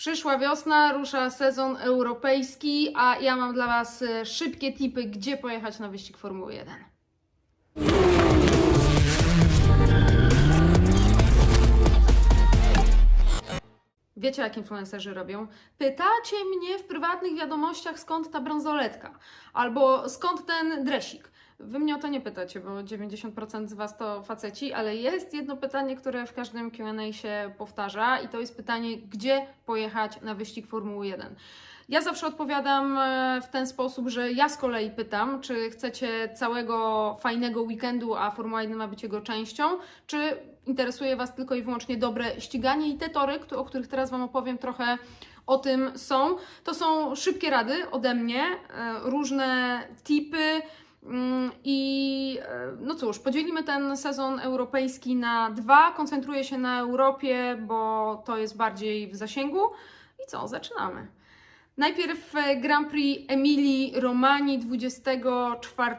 Przyszła wiosna, rusza sezon europejski, a ja mam dla Was e, szybkie tipy, gdzie pojechać na wyścig Formuły 1. Wiecie, jak influencerzy robią? Pytacie mnie w prywatnych wiadomościach, skąd ta bransoletka, albo skąd ten dresik. Wy mnie o to nie pytacie, bo 90% z Was to faceci, ale jest jedno pytanie, które w każdym QA się powtarza, i to jest pytanie, gdzie pojechać na wyścig Formuły 1. Ja zawsze odpowiadam e, w ten sposób, że ja z kolei pytam, czy chcecie całego fajnego weekendu, a Formuła 1 ma być jego częścią, czy interesuje Was tylko i wyłącznie dobre ściganie i te tory, o których teraz Wam opowiem trochę o tym są. To są szybkie rady ode mnie, e, różne tipy, I e, no cóż, podzielimy ten sezon europejski na dwa. Koncentruję się na Europie, bo to jest bardziej w zasięgu. I co, zaczynamy. Najpierw e, Grand Prix Emilii Romani 24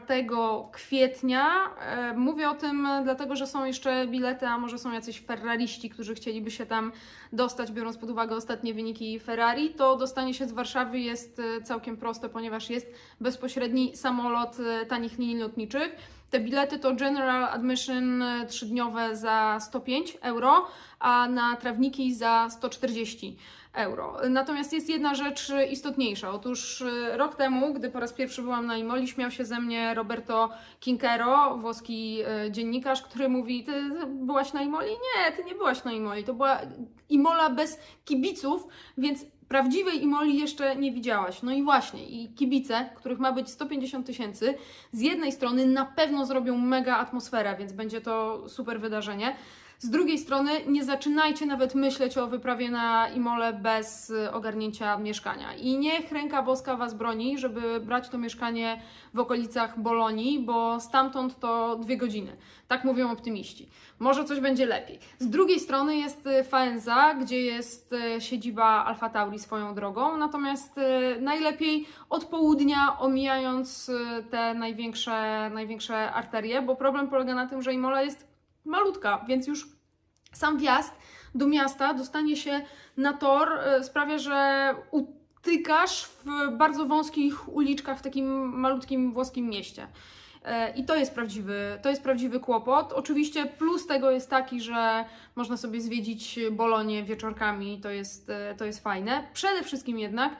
kwietnia. E, Mówię o tym dlatego, że są jeszcze bilety, a może są jacyś ferrariści, którzy chcieliby się tam dostać, biorąc pod uwagę ostatnie wyniki Ferrari. To dostanie się z Warszawy jest e, całkiem proste, ponieważ jest bezpośredni samolot e, tanich linii lotniczych. Te bilety to General Admission e, trzydniowe za 105 euro, a na trawniki za 140 euro. Natomiast jest jedna rzecz istotniejsza. Otóż e, rok temu, gdy po raz pierwszy byłam na Imoli, śmiał się ze mnie Roberto Quinkero, włoski e, dziennikarz, który mówi: Ty byłaś na Imoli? Nie, ty nie byłaś na Imoli. To była Imola bez kibiców, więc prawdziwej Imoli jeszcze nie widziałaś. No i właśnie, i kibice, których ma być 150 tysięcy, z jednej strony na pewno zrobią mega atmosferę, więc będzie to super wydarzenie. Z drugiej strony nie zaczynajcie nawet myśleć o wyprawie na Imole bez y, ogarnięcia mieszkania. I niech ręka boska Was broni, żeby brać to mieszkanie w okolicach Bolonii, bo stamtąd to dwie godziny. Tak mówią optymiści. Może coś będzie lepiej. Z drugiej strony jest y, Faenza, gdzie jest y, siedziba Alfa Tauri swoją drogą, natomiast najlepiej od południa omijając te największe, największe arterie, bo problem polega na tym, że Imola jest malutka, więc już sam wjazd do miasta, dostanie się na tor e, sprawia, że utykasz w bardzo wąskich uliczkach w takim malutkim włoskim mieście. E, I to jest prawdziwy, to jest prawdziwy kłopot. Oczywiście plus tego jest taki, że można sobie zwiedzić Bolonię wieczorkami, to jest, e, to jest fajne. Przede wszystkim jednak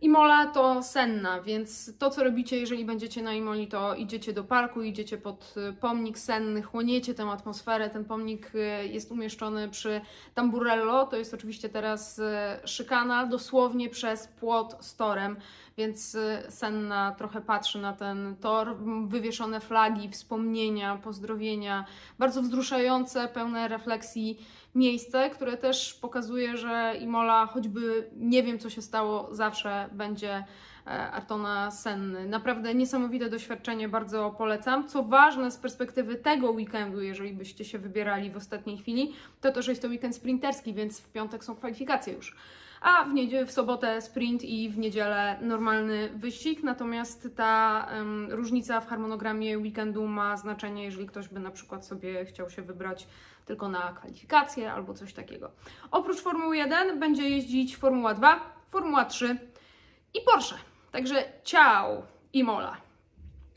Imola to senna, więc to, co robicie, jeżeli będziecie na Imoli, to idziecie do parku, idziecie pod y, pomnik senny, chłoniecie tę atmosferę. Ten pomnik y, jest umieszczony przy Tamburello, to jest oczywiście teraz y, szykana, dosłownie przez płot z torem, więc senna trochę patrzy na ten tor. Wywieszone flagi, wspomnienia, pozdrowienia, bardzo wzruszające, pełne refleksji miejsce, które też pokazuje, że Imola, choćby nie wiem co się stało, zawsze będzie e, Artona Senny. Naprawdę niesamowite doświadczenie, bardzo polecam. Co ważne z perspektywy tego weekendu, jeżeli byście się wybierali w ostatniej chwili, to to, że jest to weekend sprinterski, więc w piątek są kwalifikacje już. A w w sobotę sprint i w niedzielę normalny wyścig. Natomiast ta em, różnica w harmonogramie weekendu ma znaczenie, jeżeli ktoś by na przykład sobie chciał się wybrać tylko na kwalifikacje albo coś takiego. Oprócz Formuły 1 będzie jeździć Formuła 2, Formuła 3 i Porsche. Także ciao i mola.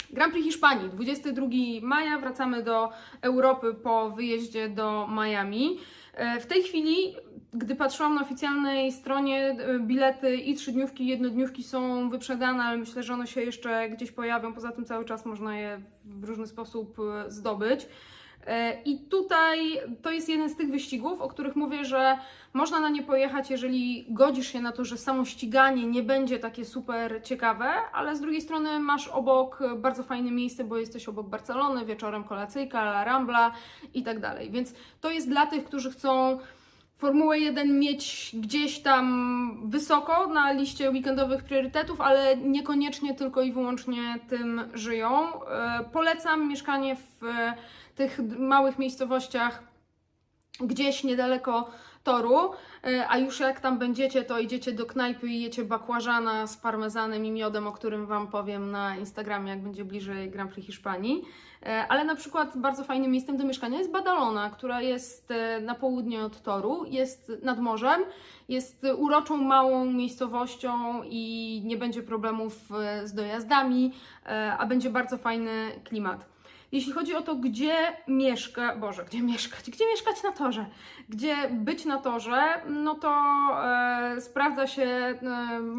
Grand Prix Hiszpanii, 22 maja, wracamy do Europy po wyjeździe do Miami. E, W tej chwili, gdy patrzyłam na oficjalnej stronie, e, bilety i trzydniówki, i jednodniówki są wyprzedane, ale myślę, że one się jeszcze gdzieś pojawią. Poza tym cały czas można je w różny sposób e, zdobyć. E, I tutaj to jest jeden z tych wyścigów, o których mówię, że można na nie pojechać, jeżeli godzisz się na to, że samo ściganie nie będzie takie super ciekawe, ale z drugiej strony masz obok bardzo fajne miejsce, bo jesteś obok Barcelony, wieczorem kolacyjka, La Rambla i tak dalej. Więc to jest dla tych, którzy chcą Formułę 1 mieć gdzieś tam wysoko na liście weekendowych priorytetów, ale niekoniecznie tylko i wyłącznie tym żyją. E, Polecam mieszkanie w e, tych małych miejscowościach gdzieś niedaleko toru, e, a już jak tam będziecie, to idziecie do knajpy i jecie bakłażana z parmezanem i miodem, o którym Wam powiem na Instagramie, jak będzie bliżej Grand Prix Hiszpanii. E, Ale na przykład bardzo fajnym miejscem do mieszkania jest Badalona, która jest e, na południe od toru, jest nad morzem, jest uroczą, małą miejscowością i nie będzie problemów z dojazdami, a będzie bardzo fajny klimat. Jeśli chodzi o to, gdzie mieszka, Boże, gdzie mieszkać, gdzie mieszkać na torze, gdzie być na torze, no to e, sprawdza się e,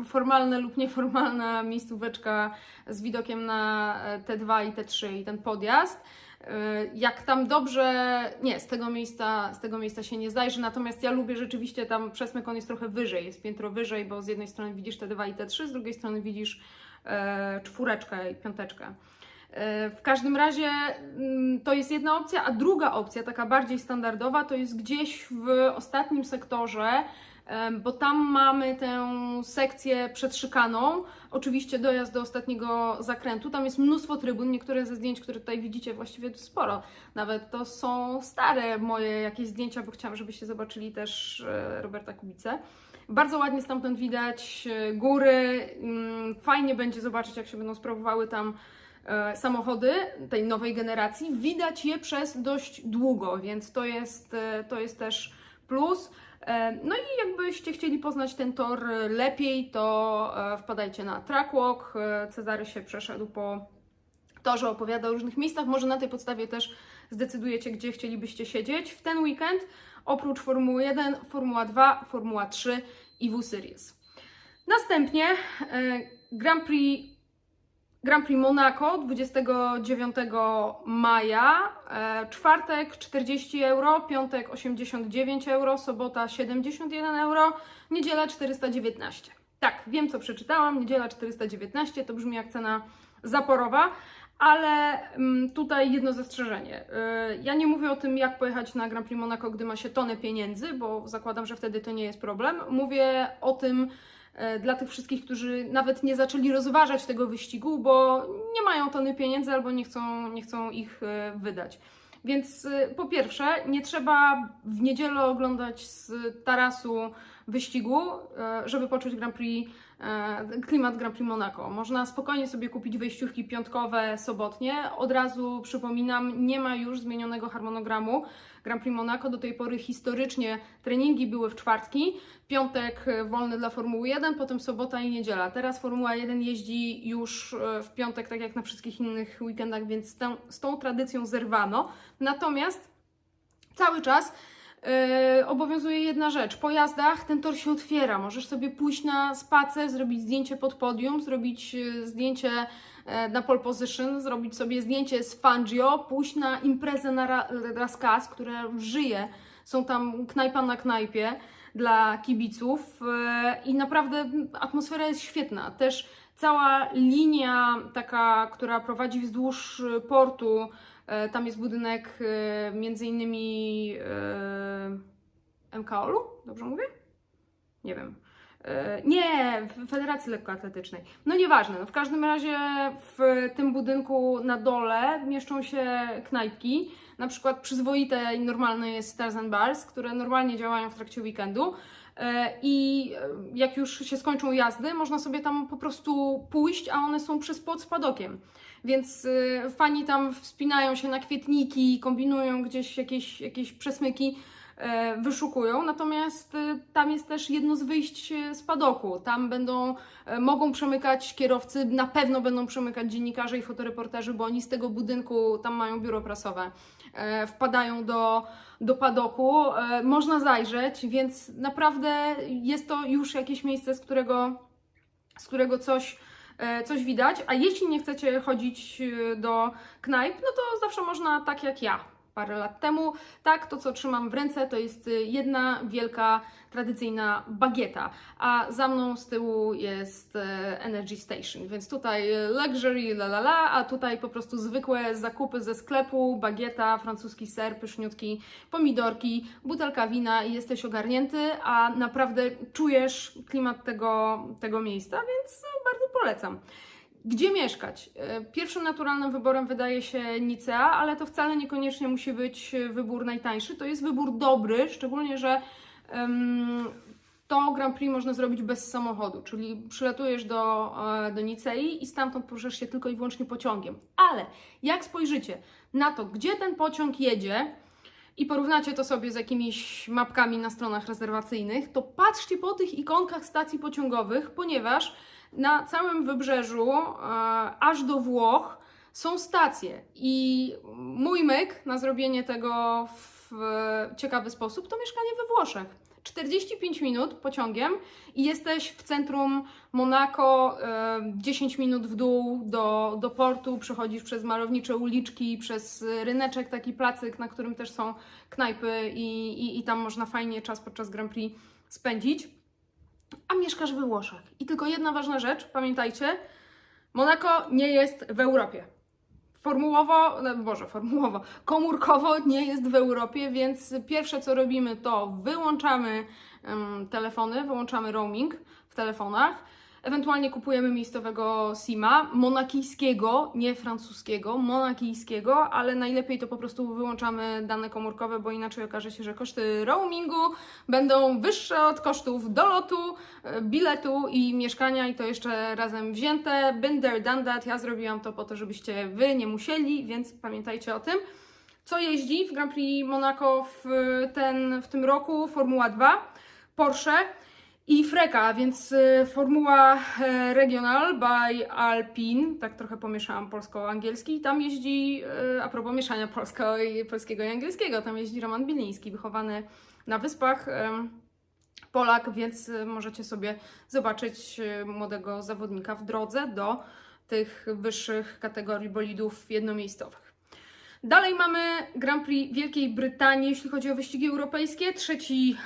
formalna lub nieformalna miejscóweczka z widokiem na e, T2 i T3 i ten podjazd. E, Jak tam dobrze, nie, z tego miejsca, z tego miejsca się nie zajrzy, natomiast ja lubię rzeczywiście tam przesmyk, on jest trochę wyżej, jest piętro wyżej, bo z jednej strony widzisz T2 i T3, z drugiej strony widzisz e, czwóreczkę i piąteczkę. E, W każdym razie mm, to jest jedna opcja, a druga opcja, taka bardziej standardowa, to jest gdzieś w ostatnim sektorze, bo tam mamy tę sekcję przedszykaną. Oczywiście dojazd do ostatniego zakrętu. Tam jest mnóstwo trybun. Niektóre ze zdjęć, które tutaj widzicie, właściwie sporo. Nawet to są stare moje jakieś zdjęcia, bo chciałam, żebyście zobaczyli też e, Roberta Kubicę. Bardzo ładnie stamtąd widać e, góry. Mm, Fajnie będzie zobaczyć, jak się będą sprawowały tam samochody tej nowej generacji. Widać je przez dość długo, więc to jest, e, to jest też plus. E, No i jakbyście chcieli poznać ten tor lepiej, to e, wpadajcie na Trackwalk. E, Cezary się przeszedł po torze, opowiada o różnych miejscach. Może na tej podstawie też zdecydujecie, gdzie chcielibyście siedzieć. W ten weekend oprócz Formuły 1, Formuła 2, Formuła 3 i W-Series. Następnie e, Grand Prix Grand Prix Monaco 29 maja, e, czwartek 40 euro, piątek 89 euro, sobota 71 euro, niedziela 419. Tak, wiem co przeczytałam, niedziela 419 to brzmi jak cena zaporowa, ale mm, tutaj jedno zastrzeżenie. Y, Ja nie mówię o tym, jak pojechać na Grand Prix Monaco, gdy ma się tonę pieniędzy, bo zakładam, że wtedy to nie jest problem. Mówię o tym e, dla tych wszystkich, którzy nawet nie zaczęli rozważać tego wyścigu, bo nie mają tony pieniędzy albo nie chcą, nie chcą ich e, wydać. Więc y, po pierwsze, nie trzeba w niedzielę oglądać z tarasu wyścigu, e, żeby poczuć Grand Prix, e, klimat Grand Prix Monaco. Można spokojnie sobie kupić wejściówki piątkowe, sobotnie. Od razu przypominam, nie ma już zmienionego harmonogramu Grand Prix Monaco. Do tej pory historycznie treningi były w czwartki, piątek e, wolny dla Formuły 1, potem sobota i niedziela. Teraz Formuła 1 jeździ już w piątek, tak jak na wszystkich innych weekendach, więc z tą tradycją zerwano. Natomiast cały czas e, obowiązuje jedna rzecz. Po jazdach ten tor się otwiera. Możesz sobie pójść na spacer, zrobić zdjęcie pod podium, zrobić e, zdjęcie e, na pole position, zrobić sobie zdjęcie z Fangio, pójść na imprezę na Ra- Raskas, która żyje. Są tam knajpa na knajpie dla kibiców i naprawdę atmosfera jest świetna. Też cała linia taka, która prowadzi wzdłuż portu, tam jest budynek e, między innymi e, MKOL-u, dobrze mówię? Nie wiem. E, Nie, Federacji Lekkoatletycznej. No nieważne, no w każdym razie w tym budynku na dole mieszczą się knajpki, na przykład przyzwoite i normalne jest Stars and Bars, które normalnie działają w trakcie weekendu. E, I e, jak już się skończą jazdy, można sobie tam po prostu pójść, a one są przez pod spadokiem. Więc y, fani tam wspinają się na kwietniki, kombinują gdzieś jakieś, jakieś przesmyki, e, wyszukują. Natomiast tam jest też jedno z wyjść e, z padoku. Tam będą, e, mogą przemykać kierowcy, na pewno będą przemykać dziennikarze i fotoreporterzy, bo oni z tego budynku, tam mają biuro prasowe, e, wpadają do, do padoku. E, Można zajrzeć, więc naprawdę jest to już jakieś miejsce, z którego, z którego coś e, coś widać, a jeśli nie chcecie chodzić e, do knajp, no to zawsze można tak jak ja parę lat temu. Tak, to co trzymam w ręce to jest e, jedna wielka, tradycyjna bagieta, a za mną z tyłu jest e, Energy Station, więc tutaj e, luxury, la la la, a tutaj po prostu zwykłe zakupy ze sklepu, bagieta, francuski ser, pyszniutki, pomidorki, butelka wina i jesteś ogarnięty, a naprawdę czujesz klimat tego, tego miejsca, więc e, bardzo polecam. Gdzie mieszkać? E, Pierwszym naturalnym wyborem wydaje się Nicea, ale to wcale niekoniecznie musi być e, wybór najtańszy. To jest wybór dobry, szczególnie, że em, to Grand Prix można zrobić bez samochodu, czyli przylatujesz do, e, do Nicei i stamtąd poruszasz się tylko i wyłącznie pociągiem. Ale jak spojrzycie na to, gdzie ten pociąg jedzie i porównacie to sobie z jakimiś mapkami na stronach rezerwacyjnych, to patrzcie po tych ikonkach stacji pociągowych, ponieważ na całym wybrzeżu, e, aż do Włoch, są stacje. I mój myk na zrobienie tego w ciekawy sposób to mieszkanie we Włoszech. 45 minut pociągiem i jesteś w centrum Monako, e, 10 minut w dół do, do portu, przechodzisz przez malownicze uliczki, przez ryneczek, taki placyk, na którym też są knajpy i, i, i tam można fajnie czas podczas Grand Prix spędzić. A mieszkasz we Włoszech. I tylko jedna ważna rzecz, pamiętajcie, Monako nie jest w Europie. Formułowo, no Boże, formułowo, komórkowo nie jest w Europie, więc pierwsze co robimy to wyłączamy em, telefony, wyłączamy roaming w telefonach, ewentualnie kupujemy miejscowego SIM-a, monakijskiego, nie francuskiego, monakijskiego, ale najlepiej to po prostu wyłączamy dane komórkowe, bo inaczej okaże się, że koszty roamingu będą wyższe od kosztów dolotu, e, biletu i mieszkania i to jeszcze razem wzięte. There, done that. Ja zrobiłam to po to, żebyście wy nie musieli, więc pamiętajcie o tym. Co jeździ w Grand Prix Monaco w, ten, w tym roku? Formuła 2, Porsche i Freka, więc y, Formuła e, Regional by Alpine, tak trochę pomieszałam polsko-angielski, tam jeździ, y, a propos mieszania polsko polskiego i angielskiego, tam jeździ Roman Biliński, wychowany na Wyspach, em, Polak, więc możecie sobie zobaczyć młodego zawodnika w drodze do tych wyższych kategorii bolidów jednomiejscowych. Dalej mamy Grand Prix Wielkiej Brytanii, jeśli chodzi o wyścigi europejskie. 3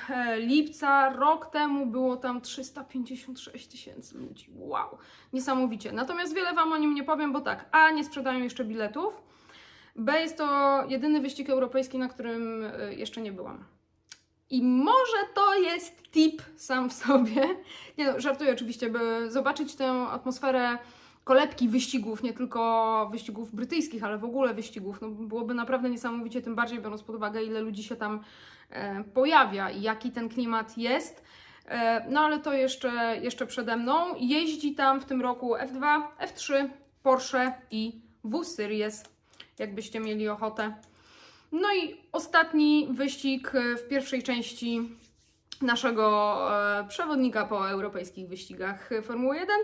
e, lipca, rok temu było tam 356 tysięcy ludzi. Wow, niesamowicie. Natomiast wiele Wam o nim nie powiem, bo tak, A, nie sprzedają jeszcze biletów, B, jest to jedyny wyścig europejski, na którym e, jeszcze nie byłam. I może to jest tip sam w sobie. Nie no, żartuję oczywiście, by zobaczyć tę atmosferę kolebki wyścigów, nie tylko wyścigów brytyjskich, ale w ogóle wyścigów. No, byłoby naprawdę niesamowicie, tym bardziej biorąc pod uwagę, ile ludzi się tam e, pojawia i jaki ten klimat jest. E, no ale to jeszcze, jeszcze przede mną. Jeździ tam w tym roku F2, F3, Porsche i W-Series, jakbyście mieli ochotę. No i ostatni wyścig e, w pierwszej części naszego e, przewodnika po europejskich wyścigach e, Formuły 1.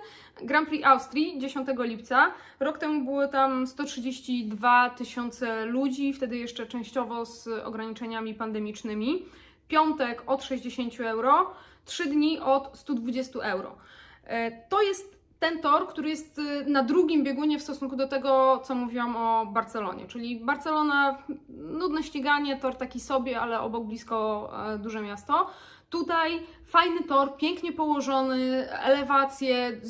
Grand Prix Austrii 10 lipca. Rok temu było tam 132 tysiące ludzi, wtedy jeszcze częściowo z ograniczeniami pandemicznymi. Piątek od 60 euro, 3 dni od 120 euro. E, To jest ten tor, który jest y, na drugim biegunie w stosunku do tego, co mówiłam o Barcelonie. Czyli Barcelona, nudne ściganie, tor taki sobie, ale obok blisko e, duże miasto. Tutaj fajny tor, pięknie położony, elewacje,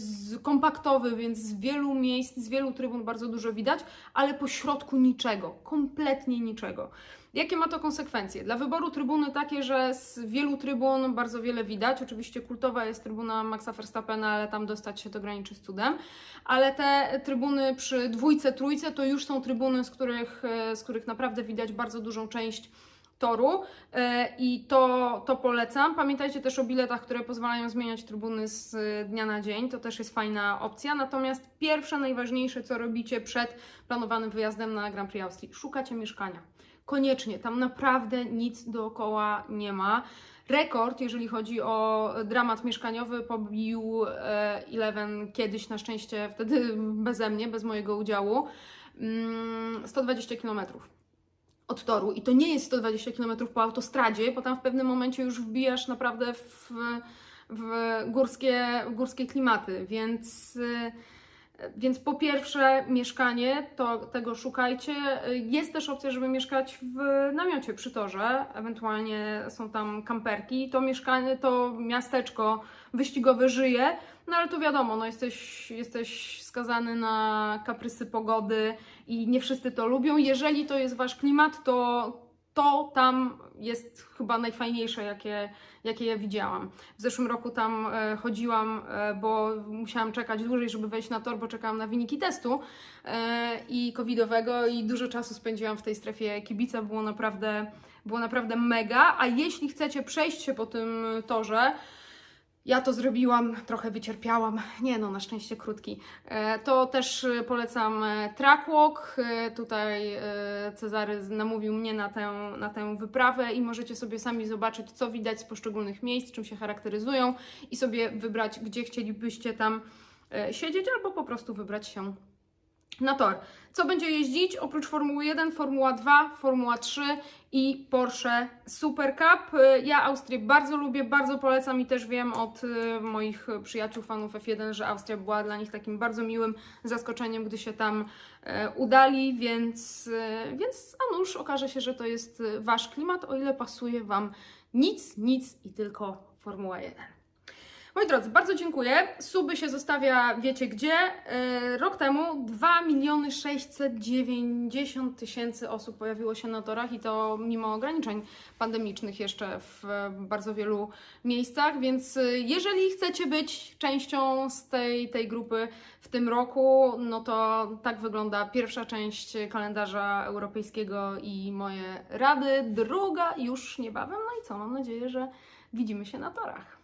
kompaktowy, więc z wielu miejsc, z wielu trybun bardzo dużo widać, ale po środku niczego, kompletnie niczego. Jakie ma to konsekwencje? Dla wyboru trybuny takie, że z wielu trybun bardzo wiele widać. Oczywiście kultowa jest trybuna Maxa Verstappena, ale tam dostać się to graniczy z cudem. Ale te trybuny przy dwójce, trójce to już są trybuny, z których, e, z których naprawdę widać bardzo dużą część toru e, i to, to polecam. Pamiętajcie też o biletach, które pozwalają zmieniać trybuny z e, dnia na dzień, to też jest fajna opcja. Natomiast pierwsze, najważniejsze, co robicie przed planowanym wyjazdem na Grand Prix Austrii, szukacie mieszkania. Koniecznie, tam naprawdę nic dookoła nie ma. Rekord, jeżeli chodzi o dramat mieszkaniowy, pobił e, Eleven kiedyś, na szczęście wtedy beze mnie, bez mojego udziału, mm, 120 kilometrów od toru i to nie jest 120 km po autostradzie, bo tam w pewnym momencie już wbijasz naprawdę w, w, górskie, górskie klimaty, więc, więc po pierwsze mieszkanie, to tego szukajcie. Jest też opcja, żeby mieszkać w namiocie przy torze, ewentualnie są tam kamperki. To mieszkanie, to miasteczko wyścigowe żyje, no ale to wiadomo, no jesteś, jesteś skazany na kaprysy pogody i nie wszyscy to lubią. Jeżeli to jest wasz klimat, to to tam jest chyba najfajniejsze, jakie, jakie ja widziałam. W zeszłym roku tam e, chodziłam, e, bo musiałam czekać dłużej, żeby wejść na tor, bo czekałam na wyniki testu e, i covidowego i dużo czasu spędziłam w tej strefie kibica. Było naprawdę Było naprawdę mega, a jeśli chcecie przejść się po tym torze, ja to zrobiłam, trochę wycierpiałam, nie no, na szczęście krótki. E, To też e, polecam e, Trackwalk. Tutaj Cezary namówił mnie na tę, na tę wyprawę i możecie sobie sami zobaczyć, co widać z poszczególnych miejsc, czym się charakteryzują i sobie wybrać, gdzie chcielibyście tam siedzieć, albo po prostu wybrać się na tor. Co będzie jeździć? Oprócz Formuły 1, Formuła 2, Formuła 3 i Porsche Super Cup. Y, Ja Austrię bardzo lubię, bardzo polecam i też wiem od y, moich przyjaciół, fanów F1, że Austria była dla nich takim bardzo miłym zaskoczeniem, gdy się tam e, udali, więc, więc a nuż okaże się, że to jest Wasz klimat, o ile pasuje Wam nic, nic i tylko Formuła 1. Moi drodzy, bardzo dziękuję. Suby się zostawia, wiecie gdzie. Yy, Rok temu 2 miliony 690 tysięcy osób pojawiło się na torach i to mimo ograniczeń pandemicznych jeszcze w e, bardzo wielu miejscach, więc y, jeżeli chcecie być częścią z tej, tej grupy w tym roku, no to tak wygląda pierwsza część kalendarza europejskiego i moje rady. Druga już niebawem. No i co? Mam nadzieję, że widzimy się na torach.